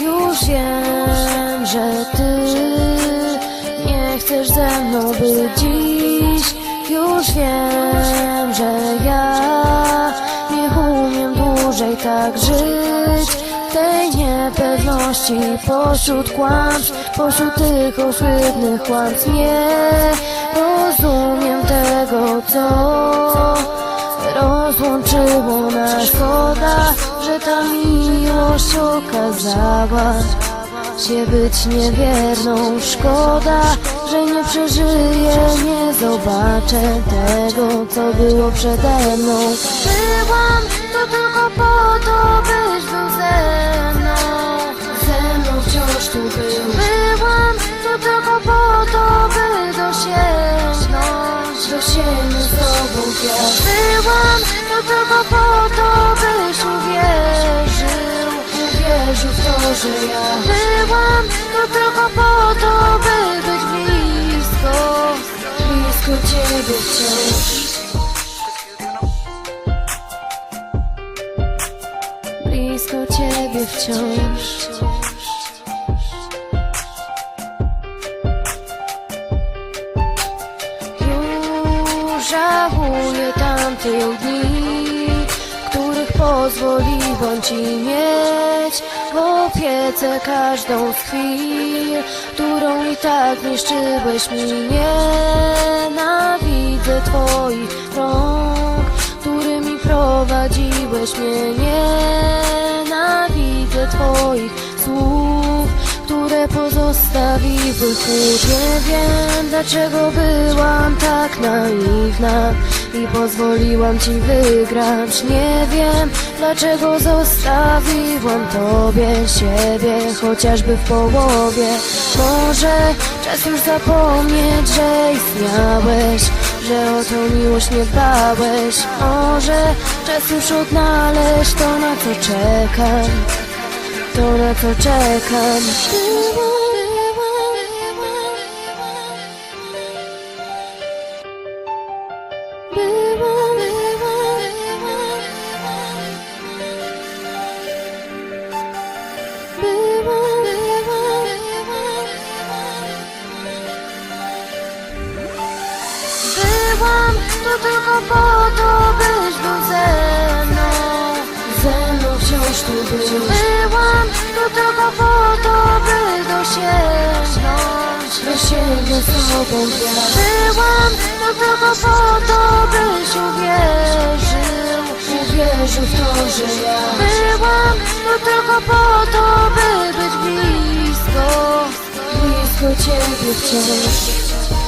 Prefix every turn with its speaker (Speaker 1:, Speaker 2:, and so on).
Speaker 1: Już wiem, że ty nie chcesz ze mną być dziś. Już wiem, że ja nie umiem dłużej tak żyć. Tej niepewności pośród kłamstw Pośród tych ohydnych kłamstw Nie rozumiem tego, co Rozłączyło nas szkoda, że ta miłość okazała się być niewierną. Szkoda, że nie przeżyję, nie zobaczę tego, co było przede mną. Byłam to tylko po to, byś był ze mną. Ze mną wciąż tu był. Byłam to tylko po to, by dosięgnąć, dosięgnąć z tobą. Byłam to tylko po to, uwierzył w to, że ja byłam tylko po to, by być blisko, blisko ciebie wciąż. Blisko ciebie wciąż. Już żałuję tamtych dni, których pozwoliłam ci mieć w opiece każdą z chwil, którą i tak niszczyłeś mi. Nienawidzę twoich rąk, którymi prowadziłeś mnie. Nienawidzę twoich słów, które pozostawiły chłód. Nie wiem, dlaczego byłam tak naiwna i pozwoliłam ci wygrać. Nie wiem, dlaczego zostawiłam tobie siebie, chociażby w połowie. Może czas już zapomnieć, że istniałeś, że o tą miłość nie dbałeś. Może czas już odnaleźć to, na co czekam to na co czekam. Byłam, to tylko po to, byś był ze mną. Ze mną wciąż tu był. Dosięgnąć, dosięgnąć z kwiat. Byłam tylko po to, byś uwierzył, uwierzył w to, że ja byłam to tylko po to, by być blisko, blisko ciebie wciąż.